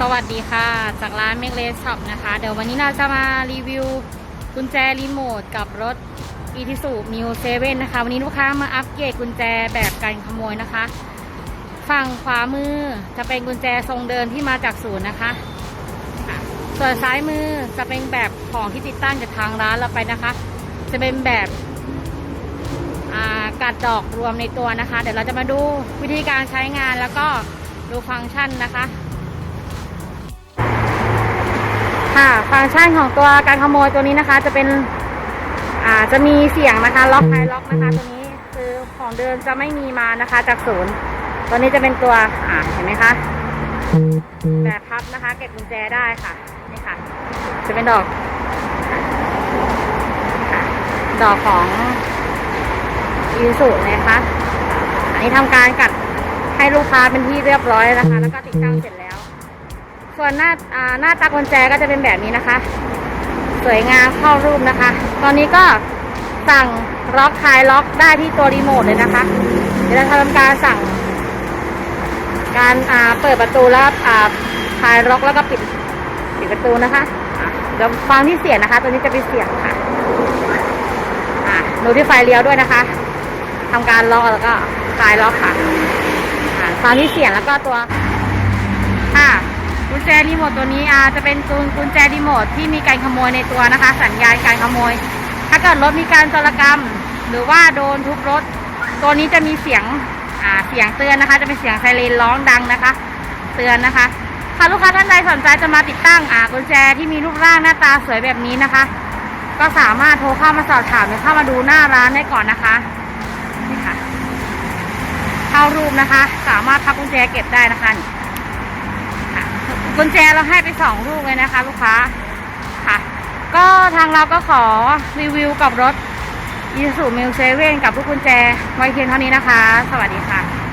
สวัสดีค่ะ จากร้านเมกเลสช็อปนะคะ เดี๋ยววันนี้เราจะมารีวิวกุญแจรีโมทกับรถ e t s u m i w 7นนะคะ วันนี้ลูกค้ามาอัปเกรดกุญแจแบบกันขโมยนะคะ ฝั่งขวามือจะเป็นกุญแจทรงเดิมที่มาจากศูนย์นะคะส่วนซ้ายมือจะเป็นแบบของที่ติดตั้งจากทางร้านเราไปนะคะ จะเป็นแบบกัดดอกรวมในตัวนะคะ เดี๋ยวเราจะมาดูวิธีการใช้งานแล้วก็ดูฟังก์ชันนะคะ ค่ะ ฟังก์ชันของตัวการขโมยตัวนี้นะคะ จะเป็นอ่าจะมีเสียงนะคะ ล็อกไฮล็อกนะคะ ตัวนี้คือของเดิมจะไม่มีมานะคะ จากศูนย์ตัวนี้จะเป็นตัวอ่าเห็นไหมคะแบบพับนะคะ เก็บกุญแจได้ค่ะนี่ค่ะ จะเป็นดอก ดอกของยูสุนะคะ อันนี้ทำการกัดให้ลูกค้าเป็นที่เรียบร้อยนะคะ แล้วก็ติดตั้งเสร็จแล้ว ส่วนหน้าอ่าหน้าตากุญแจก็จะเป็นแบบนี้นะคะ สวยงามเข้ารูปนะคะ ตอนนี้ก็สั่งล็อกคลายล็อกได้ที่ตัวรีโมทเลยนะคะ เดี๋ยวเราทำการสั่ง การอ่าเปิดประตูแล้วอ่าคลายล็อกแล้วก็ปิดปิดประตูนะคะเดี๋ยวฟังที่เสียงนะคะ ตัวนี้จะเป็นเสียงค่ะดูที่ไฟเลี้ยวด้วยนะคะทำการล็อกแล้วก็คลายล็อกค่ะฟังที่เสียงแล้วก็ตัวค่ะ กุญแจรีโมทตัวนี้อาจะเป็นตัวกุญแจรีโมทที่มีการขโมยในตัวนะคะ สัญญาณการขโมย ถ้าเกิดรถมีการจรกรรม หรือว่าโดนทุบรถ ตัวนี้จะมีเสียงอ่าเสียงเตือนนะคะ จะเป็นเสียงไซเรนร้องดังนะคะ เตือนนะคะถ้าลูกค้าท่านใดสนใจจะมาติดตั้งอ่ากุญแจที่มีรูปร่างหน้าตาสวยแบบนี้นะคะ ก็สามารถโทรเข้ามาสอบถามหรือเข้ามาดูหน้าร้านได้ก่อนนะคะนี่ค่ะเข้ารูปนะคะ สามารถพับกุญแจเก็บได้นะคะ ญแจเราให้ไปสองลูกเลยนะคะ ลูกค้าค่ะ ก็ทางเราก็ขอรีวิวกับรถอีสุเมลเซเว่นกับลูกกุญแจไว้เพียงเท่านี้นะคะ สวัสดีค่ะ